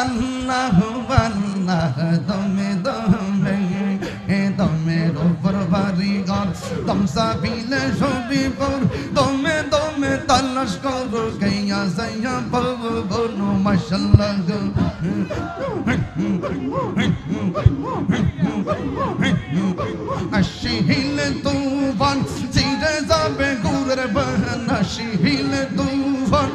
আল্লাহ আল্লাহ, দমে দমে দমের উপর ভারী গর তমসা পিলে সবি পর, দমে দমে তালাশ করো, কেয়া সাইয়া পাবো বনো মাশাল্লাহ। আসিলে তুফান, চিরে যাবে গুরের বাহান আসিলে তুফান।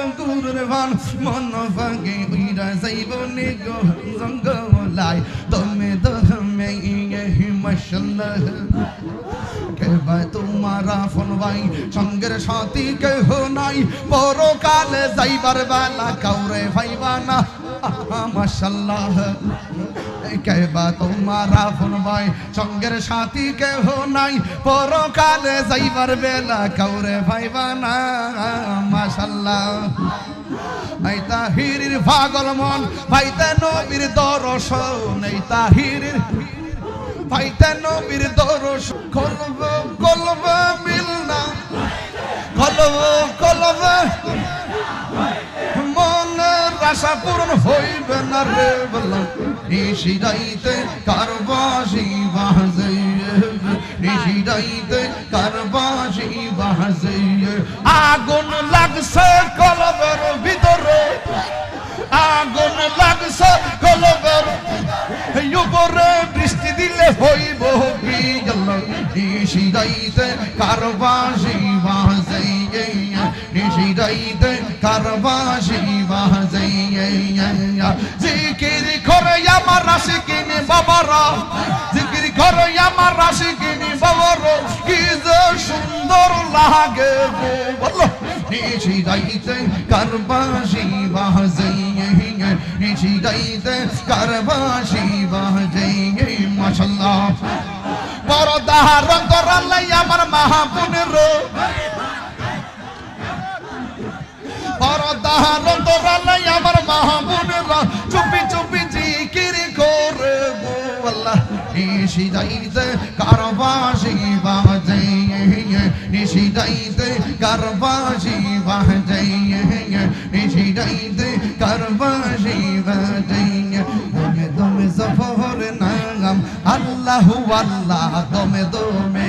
চিরে যাইবে গুরের বান মন ভাগে উইরা যাইব নিগো জঙ্গলাই দমে দমে ইয়ে হিমাশাল্লাহ। কেবা তোমারা ফোন ভাই সঙ্গের সাথী কেহ নাই। পরকালে যাইবার বেলা কাউরে ভাইবা না। মাশাল্লাহ। কেবা তোমারা ফোন ভাই, সঙ্গের সাথী কেহ নাই। পরকালে যাইবার বেলা কাউরে ভাইবা না, মাশাল্লাহ। এই তাহিরির পাগল মন, ভাইতে নবীর দর্শন এই তাহিরির ভাইতে নবীর দর্শ কলব কলব মিলনা কলব কলব আশা পূরণ হইবে না রে বললাম নিশি যাইতে কারবাসি বাজে নিশি যাইতে কারবাসি বাজে আগুন লাগছে কলবের ভিতরে। আগুন লাগছে কলবের উপরে বৃষ্টি দিলে হইব বিজল নিশি যাইতে কারবাসি বাজে নিশি যাইতে কারবাসি বাজে জিকির করে আমার রাশি কিনে বাবারা জিকির করে আমার রাশি কিনে বাবারা কি যে সুন্দর লাগে গো বলো নিশি যাইতে কারবাসি বাজে নিশি যাইতে কারবাসি বাজে মাশাল্লাহ পরদার অন্তরালাই আমার মাহাপুনের পরদার অন্তরালাই আমার মাহাপুনের চুপি চুপি জিকির করে গো আল্লাহ। নিশি যাইতে কারবাসি বাজে নিশি যাইতে কারবাসি বাজে নিশি যাইতে কারবাসি বাজে দমে দমে সফর নাম আল্লাহ আল্লাহ, দমে দমে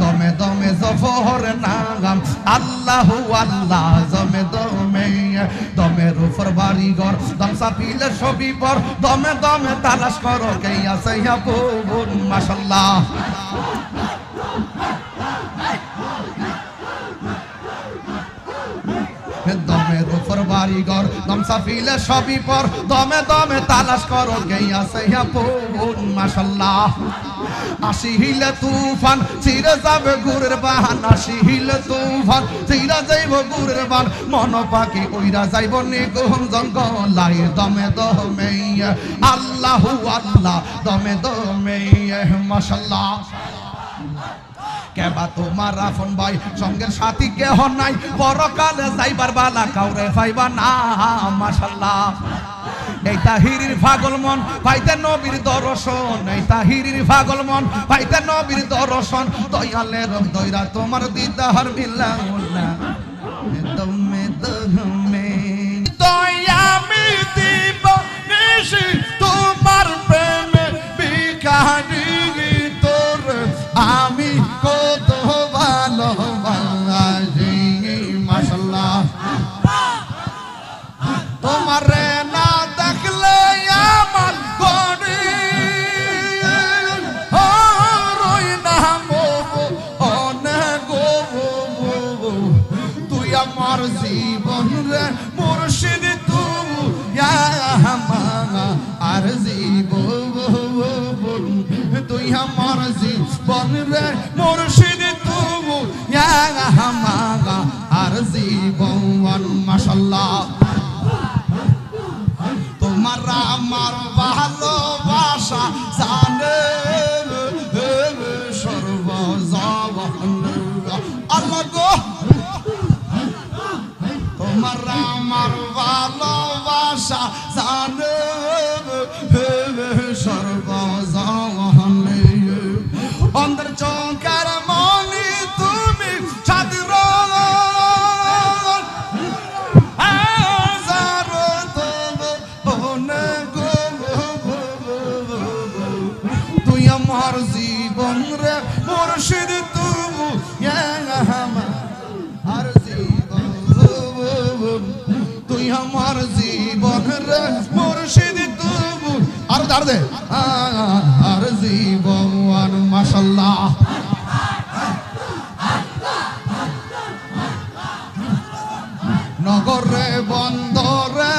দমে দমে সফর নাম আল্লাহ আল্লাহ দমে দমে দমের উপর বাড়ি ঘর দম সাপিলে ছবি পর, দমে দমে তালাশ করো, কে আছে দম সাফিলে সবই পর, দমে দমে তালাশ করো গেয়া সেয়া পুন মাশাল্লাহ আসিহিলে তুফান চিরে গুরের বাহান। তুফান যাইব গুরের বান মন পাখি যাইব জঙ্গলাই, দমে দমে আল্লাহু আল্লাহ, দমে দমে মাশাল্লাহ কেবা তোমার রাফন ভাই সাথী কেহ নাই? পরকালে যাইবার বালা কাউরে পাইবা না মাশাল্লাহ এই তাহিরির পাগল মন, পাইতে নবীর দর্শন। এই তাহিরির পাগল মন, পাইতে নবীর দর্শন। দয়ালের দয়রা তোমার দিদার মিলাউল্লাহ। দমে দমে। দয়া মি দিব নিশি জীবন মাশাল্লাহ তোমার আমার ভালোবাসা জানে তোমার আমার ভালোবাসা মুর্শিদ তবু আর জীবন তুই আমার তবু আর দাঁড় দে। আর জীবন মাশাল্লাহ। নগরে বন্দরে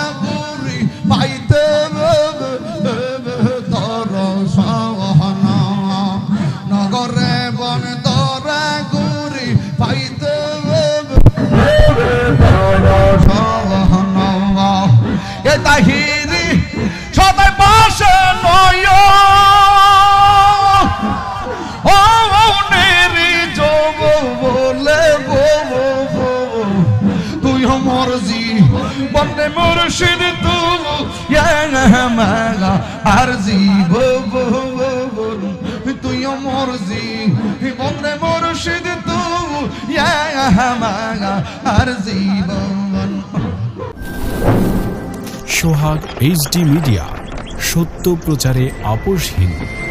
তুই আমার জি বন্দে মুর্শিদ তু সোহাগ এইচডি মিডিয়া সত্য প্রচারে আপোষহীন।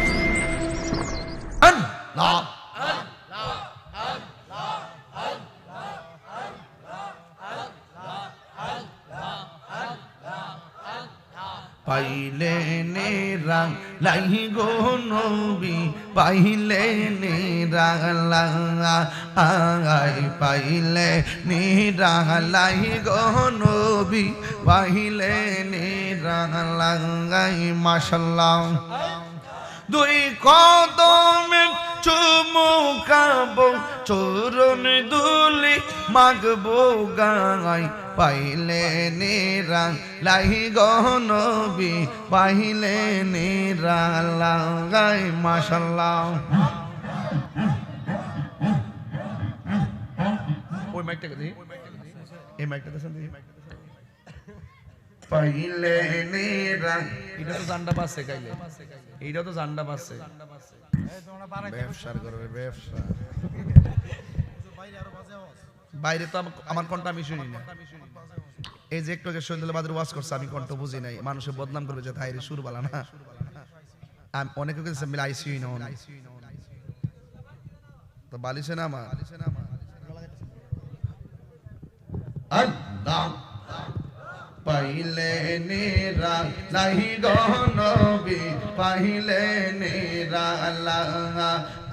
নেরা লাই গো নবী, পাইলে নেরা লাই পাইলে নেরা লাই গো নবী, পাইলে নেরা লাই মাশাল্লাহ। দুই কদমে চুমুকাবো চরণ দুলি মাগবো গাই পাইলে নেরা লাই গনবি, পাইলে নেরা লাগাই মাশাল্লাহ। ওই মাইকটা দিই এই মাইকটা দেন দিই পাইলে নেরা এটা তো জান্ডা পাচ্ছে গাইলে এইটা তো জান্ডা পাচ্ছে। ব্যবসার করবে ব্যবসা। বাইরে তো আমার কণ্ঠ আমি শুনি না। এই যে একটু আগে সন্ধ্যা বাদের ওয়াজ করছে আমি কণ্ঠ বুঝি নাই। মানুষে বদনাম করবে যে তাই সুর বালা না। আমি অনেকে কাছে মিলে আইসিউই না তো বালিছে না আমার আল্লাহ পাইলে নেরা লাহি গনবি পাইলে নেরা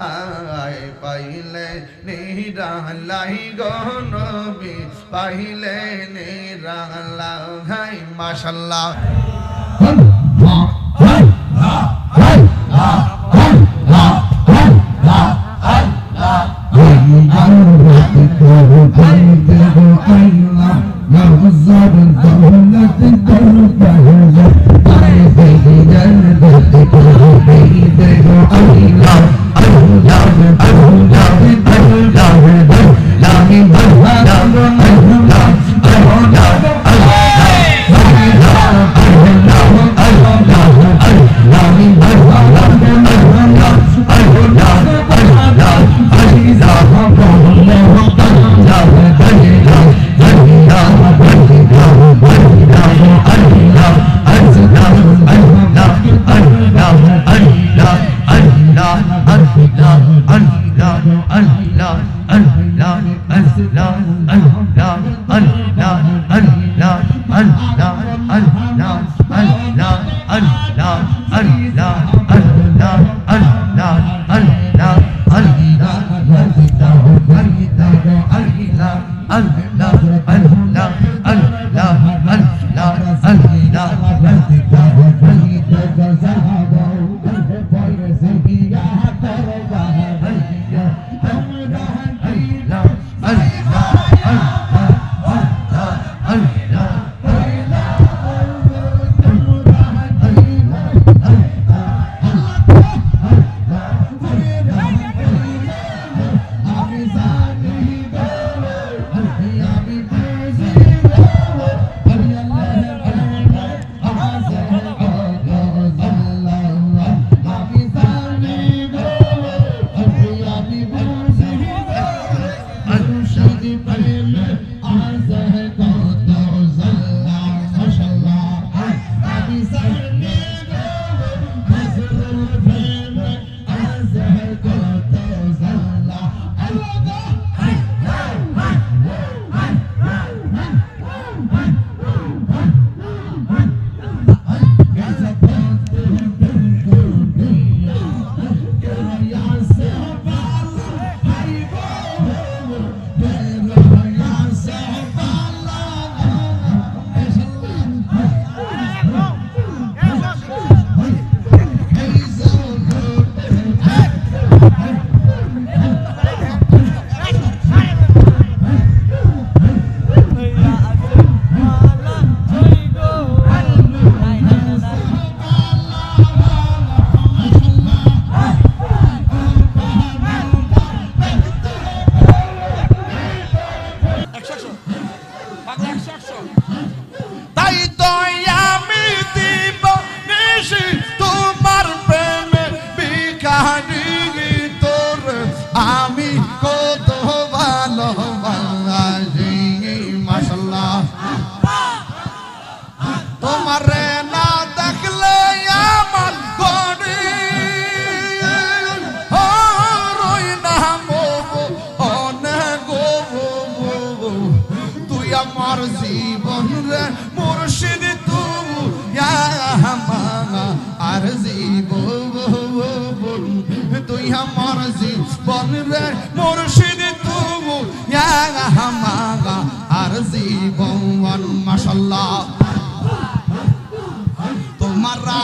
আয় পাইলে নেরা লাহি গনবি পাইলে নেরা হাই মাশাল্লাহ তোমারে Love and love, nothing but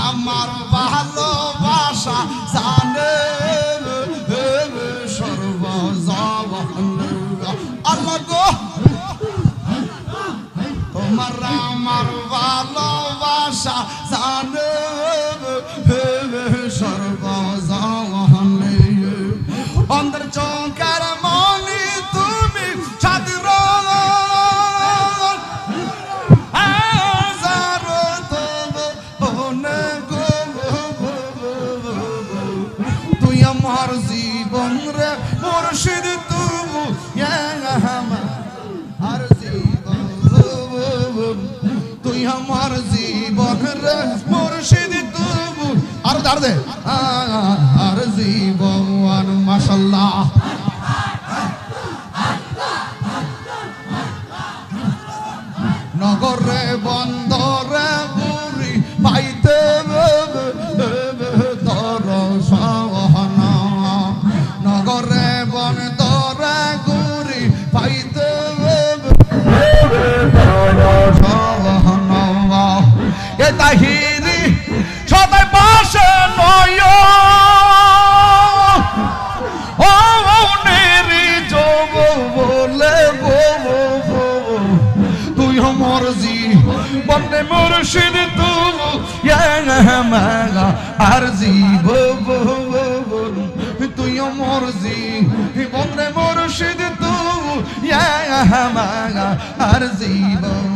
আমার ভালোবাসা জানে সর্বজীবন আল্লাহ গো। তোমার আমার ভালোবাসা জানে মুর্শিদ তুবু আর জীবন তুই আমার জীবন মুর্শিদ আর দাঁড় দে। আর জীবন মাশাল্লাহ। নগরে বন্দরে মাগা আর জীবন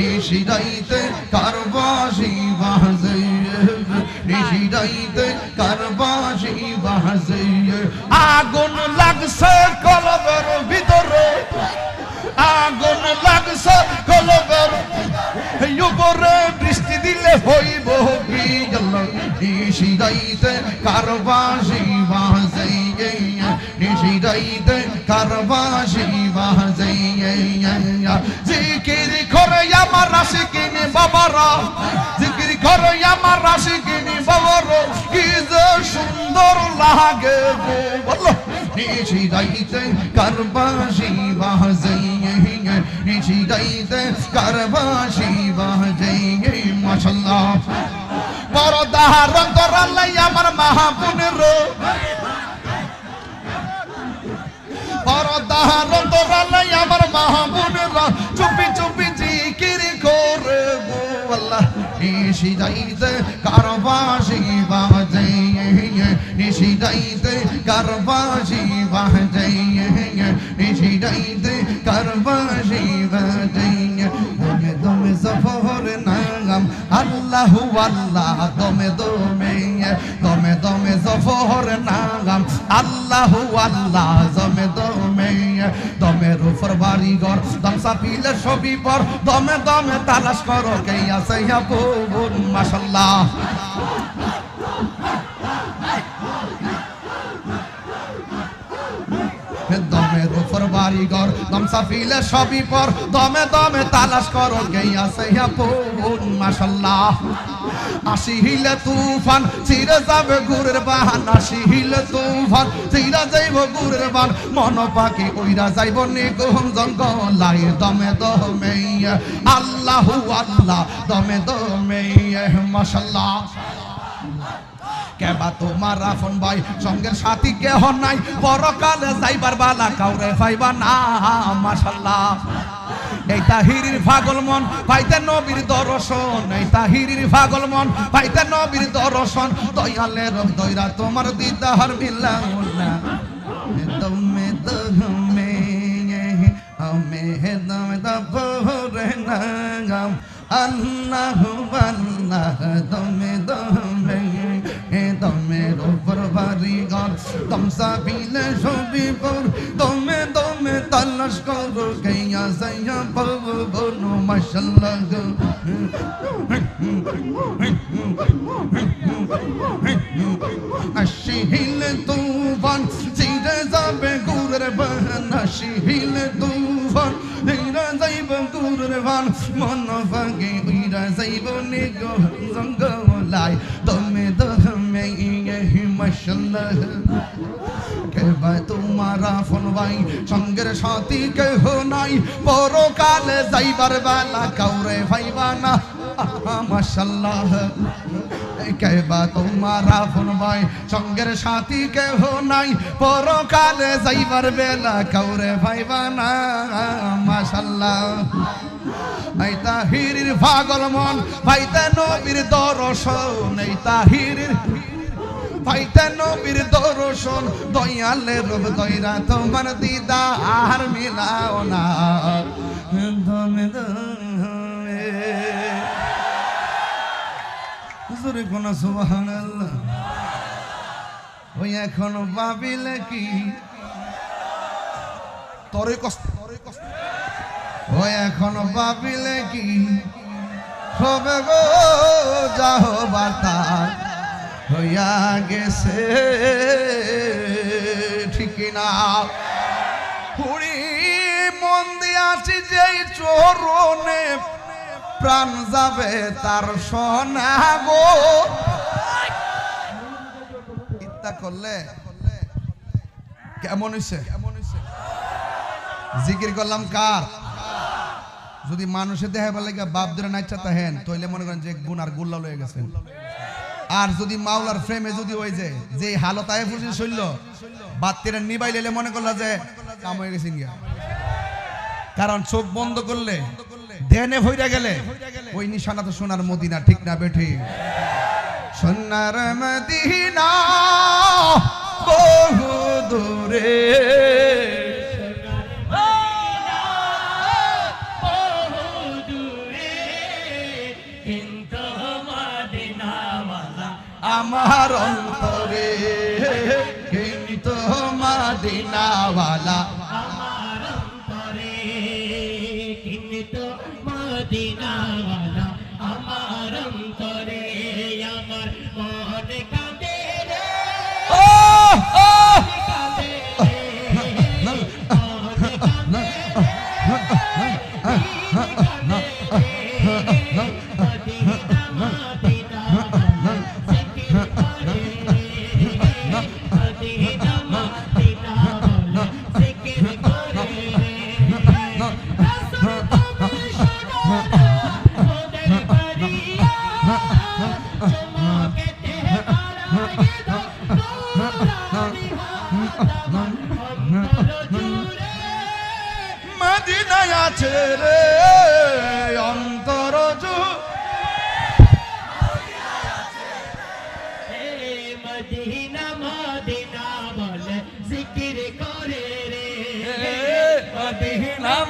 বললাম নিশিরাইতে সুন্দর লাগে গো। বলো নিশিরাইতে কারবাসি বাজে নিশিরাইতে কারবাসি বাজে মাশাল্লাহ বড় করালাই আমার মাহাপুনের আমার চুপি চুপি জিকির করে গো আল্লাহ নিশি যাইতে কারবাসি বাজে নিশি যাইতে কারবাসি বাজে নিশি আল্লাহ আল্লাহ দমে দমের উপর বাড়ি ঘর, দম সাপিলে ছবি পর, দমে দমে তালাশ করো কে আছে বোন মাশাল্লাহ দমের উপর বাড়ি ঘর, দম সাফিলে সবই পর, দমে দমে তালাশ করো কে আছে বোন মাশাল্লাহ আসি হিলে তুফান গুরের বাহান। তুফান যাইব গুরের বান মন পাখি ওইরা যাইব জঙ্গলাই, দমে আল্লাহু দমে দমে কেবা তোমার রাফন ভাই, সঙ্গের সাথী কেহ নাই? পরকালে যাইবার বালা কাউরে পাইবা না মাশাল্লাহ এই তাহিরির পাগল মন, পাইতে নবীর দর্শন। এই তাহিরির পাগল মন, পাইতে নবীর দর্শন। দয়ালের দয়রা তোমার দিদার মিলাউনা দমে দমে, আমি দম দপরে নাগাম। আল্লাহ আল্লাহ, দমে দমে দমে রোবর বাড়ি গর দম সাবিলে সবি পর দমে দমে তালাশ করো কেয়া সাইয়া পাবো বনো মাশাল্লাহ আসিহিল তুফান সিরে যাবে গুরের বাহান আসিহিল তুফান সিরে যাইব গুরের বান মন ভাগে উইরা যাইব নিগো জঙ্গলাই দমে দমে তোমারা ফোন ভাই সঙ্গের সাথী কেহ নাই। পরকালে যাইবার বেলা কাউরে ভাইবা না। মাশাল্লাহ। কেবা তোমারা ভাই সঙ্গের সাথী কেহ নাই। পরকালে যাইবার বেলা কাউরে ভাইবা না এই তাহিরির পাগল মন, ভাইতে নবীর দর্শন, এই তাহিরির ভাইতে নবীর দর্শন, দয়ালের দয়রা তোমার দিদা আর মিলাও না। এখন ভাবিলে কি? তরে কষ্ট ও এখন ভাবিলে কি? হবে গো যাহ বার্তা হইয়া গেছে। ঠিক না হুড়ি মন দিয়াছি যেই চরণে প্রাণ যাবে তার সোনা গো। ইত্যা করলে কেমন হইছে? জিকির করলাম কার? যদি মানুষের দেহে বলে বাপ ধরে নাইচা তাহেন, তইলে মনে করেন যে গুনার গুল্লা লয়ে গেছেন। আর যদি মাওলার ফ্রেমে যদি ওই যে যে হালত আয় ফুসি শৈল বাত্তিরা নিবাই লেলে মনে করলা যে কাম হয়ে গেছে গিয়া। কারণ চোখ বন্ধ করলে দেনে ভইরা গেলে, ওই নিশানা তো সোনার মদিনা, ঠিক না বেঠি? সোনার মদিনা বহু দূরে। আমার অন্তরে কিন্তু মাদিনাওয়ালা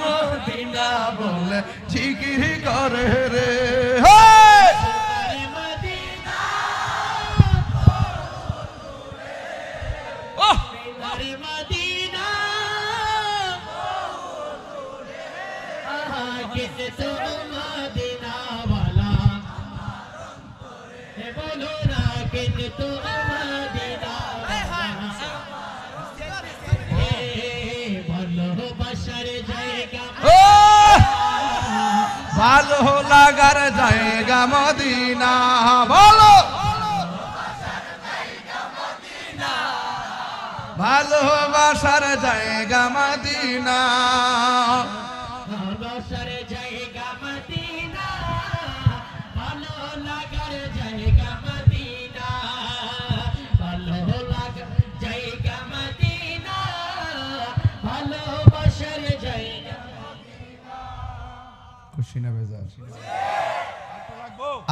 মদিনা বলে ঠিকই করে রে। লাগার জায়গা মদিনা বলো। ভালোবাসার জায়গা মদিনা। ভালোবাসার জায়গা মদিনা ভালো লাগার জায়গা মদিনা ভালো লাগার জায়গা মদিনা ভালোবাসার জায়গা সিনা বেজার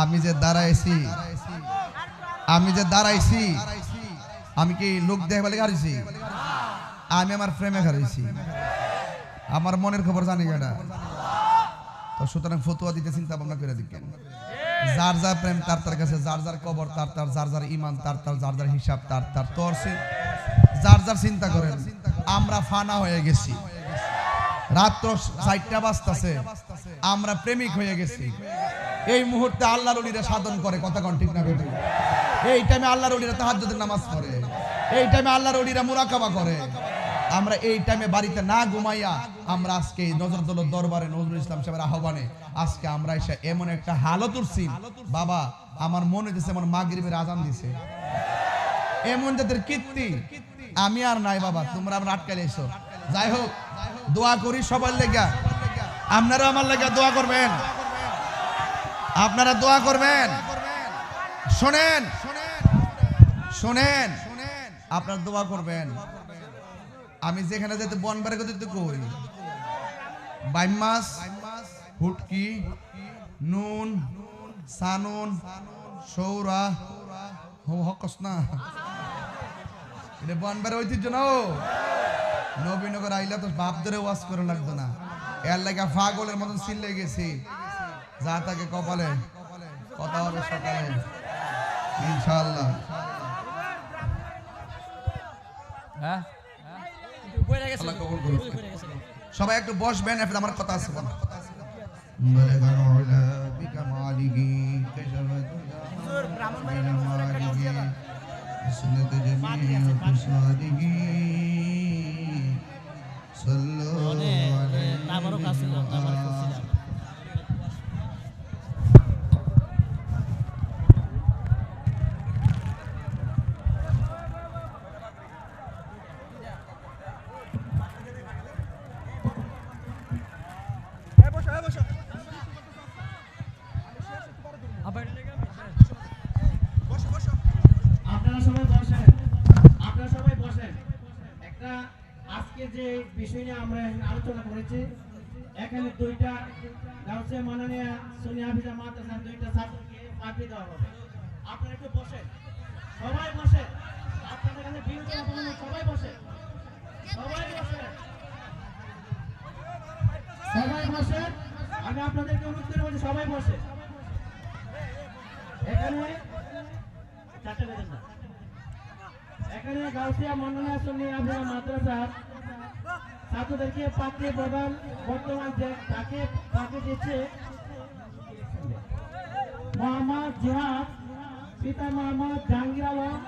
আমি যে দাঁড়াইছি, আমি যে দাঁড়াইছি, আমি কি লোক দেখে বলে হারিয়েছি আমি আমার প্রেমে হারিয়েছি আমার মনের খবর জানি এটা। তো সুতরাং ফতুয়া দিতে চিন্তা ভাবনা করে দিকেন যার যার প্রেম, তার তার কাছে যার যার কবর, তার তার যার যার ইমান তার তার যার যার হিসাব, তার তার তোর সে- যার যার চিন্তা করেন, আমরা ফানা হয়ে গেছি। রাত্র চারটা বাজতাছে। আমরা প্রেমিক হয়ে গেছি। এই মুহূর্তে আল্লাহ রলিরা সাধন করে, কথা কন ঠিক না বেটি এই টাইমে আল্লাহ রলিরা তাহাজ্জুদের নামাজ পড়ে, এই টাইমে আল্লাহ রলিরা মুরাকাবা করে। আমরা এই টাইমে বাড়িতে না ঘুমাইয়া আমরা আজকে নজরদৌলত দরবারে নজরুল ইসলাম সাহেবের আহ্বানে, আজকে আমরা এসে এমন একটা হালত উঠছি। বাবা, আমার মনে হচ্ছে এমন মাগরিবের আজান দিছে। এমন যাদের কীর্তি আমি আর নাই বাবা, তোমরা আমরা আটকালে এসো। যাই হোক, দোয়া করি সবার লেগা। আপনারা আমার লেগা দোয়া করবেন। আপনারা দোয়া করবেন। শোনেন। শোনেন। আপনারা দোয়া করবেন। আমি যেখানে যেতে বন বারে করতে কই? বাইম মাছ হুটকি, নুন, সানুন, সৌরা হকস না এটা বনবারে ঐতিহ্য না ও? নবীনগর আইলা তো বাপ ধরে ওয়াজ করে লাগতো না। এর লাগা ফাগলের মতন সিলে গেছি। যা তাকে কপালে কথা হবে সকালে। ইনশাল্লাহ সবাই একটু বসবেন আমার কথা আছে তারপরও কাছে একটা আজকে যে বিষয় নিয়ে আমরা আলোচনা করেছি, এখানে দুইটা গাউসে মাননীয় সোনিয়া হাফিজা মাদ্রাসার দুইটা ছাত্রকে পাঠিয়ে দেওয়া হবে। আপনারা একটু বসেন। সবাই বসেন। আপনাদের বিরতি অপমানে সবাই বসেন। সবাই বসেন। সবাই বসেন। আমি আপনাদেরকে অনুরোধ করে বলছি, সবাই বসে এখানে বেজেন না এখানে গাউসিয়া মন্ডলা সুন্নি আবুয়া মাদ্রাসার ছাত্রদেরকে পাত্রে প্রদান বর্তমান তাকে তাকে দিচ্ছে মোহাম্মদ জিহাদ, পিতা মোহাম্মদ জাহাঙ্গীর আলম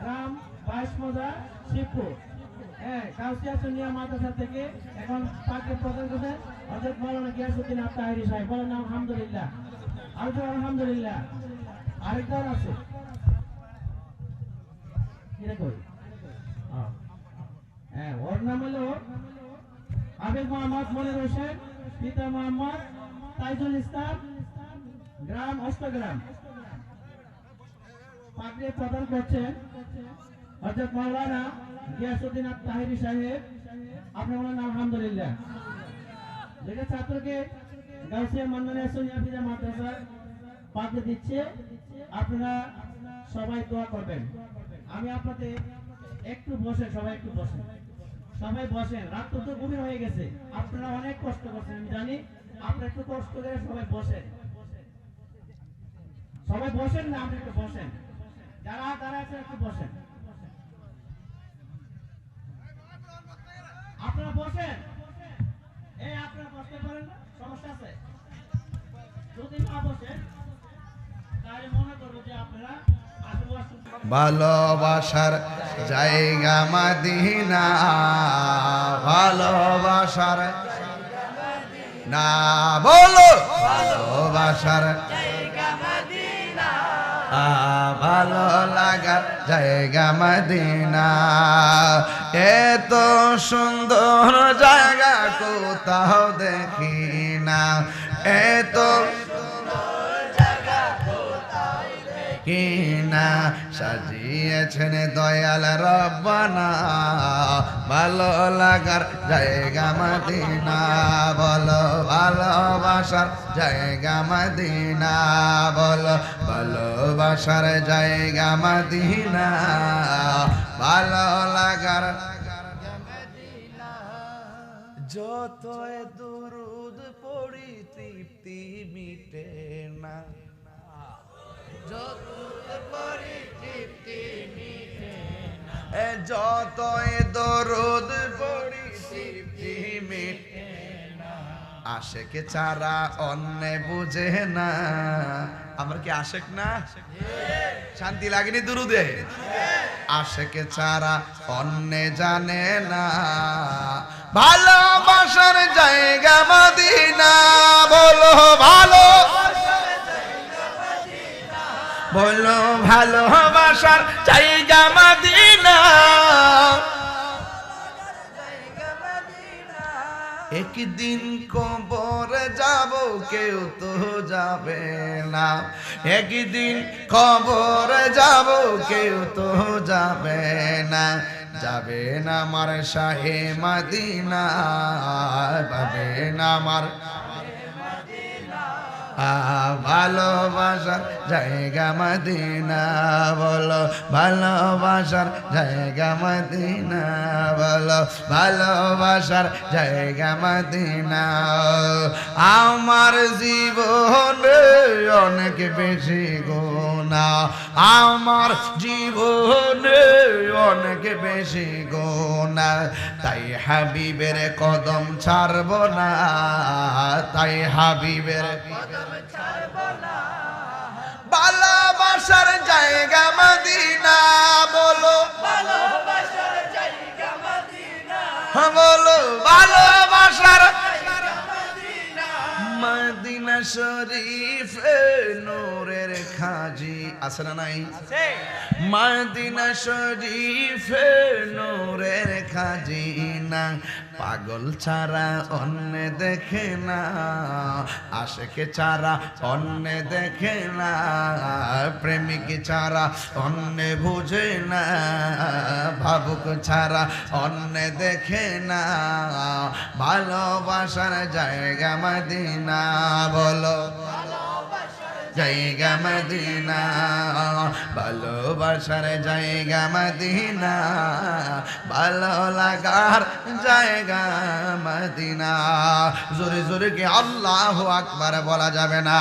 গ্রাম বাইশ মজা শিবপুর হ্যাঁ গাউসিয়া সুনিয়া মাদ্রাসা থেকে এখন পাত্রে প্রদান করছেন হজরত মৌলানা গিয়াসুদ্দিন আত্মাহারি সাহেব। বলেন আলহামদুলিল্লাহ আলহামদুলিল্লাহ। আরেকজন আছে। কিরে হ্যাঁ ওর নাম হলো আবেদ মোহাম্মদ মনির হোসেন, পিতা মোহাম্মদ তাইজুল ইসলাম, গ্রাম অষ্টগ্রাম। পাগড়ি প্রদান করছেন হজরত মাওলানা গিয়াসুদ্দিন আত তাহিরি সাহেব। আপনি বলেন আলহামদুলিল্লাহ। যেটা ছাত্রকে গাউসিয়া মান্নানে সোনিয়া ফিজা মাদ্রাসা পাগড়ি দিচ্ছে। আপনারা সবাই দোয়া করবেন। আমি আপনাদের একটু বসেন সবাই একটু বসেন। সবাই বসেন, রাত তো গভীর হয়ে গেছে। আপনারা অনেক কষ্ট করছেন, আমি জানি। আপনারা একটু কষ্ট করে সবাই বসেন। সবাই বসেন না, আপনি একটু বসেন। যারা যারা আছেন একটু বসেন। আপনারা বসেন। এই, আপনারা বসতে পারেন না? সমস্যা আছে? যদি না বসেন, তাহলে মনে করব যে আপনারা ভালোবাসার জায়গা মাদিনা, ভালোবাসার না বলো, ভালোবাসার ভালো লাগার জায়গা মদিনা। এত সুন্দর জায়গা কোথাও দেখি না, এত সাজিয়েছেন দয়াল রব্বানা। ভালো লাগার জায়গা মদিনা, বলো ভালোবাসার জায়গা মদিনা, বলো ভালোবাসার জায়গা মদিনা, ভালো লাগার যত দুরুদ পড়ি, তৃপ্তি মিটে না। এ যত দরদ পড়ি, তৃপ্তি মিটে আশেকে অন্য বুঝে না। আমার কি আশেক না? শান্তি লাগেনি দুরুদে? আশেকে চারা অন্য জানে না। ভালোবাসার জায়গা মদিনা, বলো ভালো বলো ভালোবাসার জায়গা মদিনা। একদিন কবর যাব, কেউ তো যাবে না। একদিন কবর যাব, কেউ তো যাবে না। যাবে না আমার শাহে মদিনা পাবে না আমার ভালোবাসার জায়গা মদিনা, বলো। ভালোবাসার জায়গা মদিনা, বলো। ভালোবাসার জায়গা মদিনা আমার জীবনে অনেক বেশি গোনা আমার জীবনে অনেক বেশি গোনা তাই হাবিবের কদম ছাড়ব না তাই হাবিবের ভালোবাসার জায়গা মদিনা বলো। ভালোবাসার জায়গা হ্যাঁ, বলো ভালোবাসার মদিনা শরীফ নূরের খাজি আছে না নাই? মদিনা শরীফে নূরের খাজিনা পাগল ছাড়া অন্য দেখে না, আশেকে ছাড়া অন্য দেখে না, প্রেমিক ছাড়া অন্য বুঝে না, ভাবুক ছাড়া অন্য দেখে না, ভালোবাসার জায়গা মাদিনা বলো। জায়গা মদিনা ভালোবাসার জায়গা মদিনা, ভালো লাগার জায়গা মদিনা। জোরে জোরে কি আল্লাহ আকবার বলা যাবে না।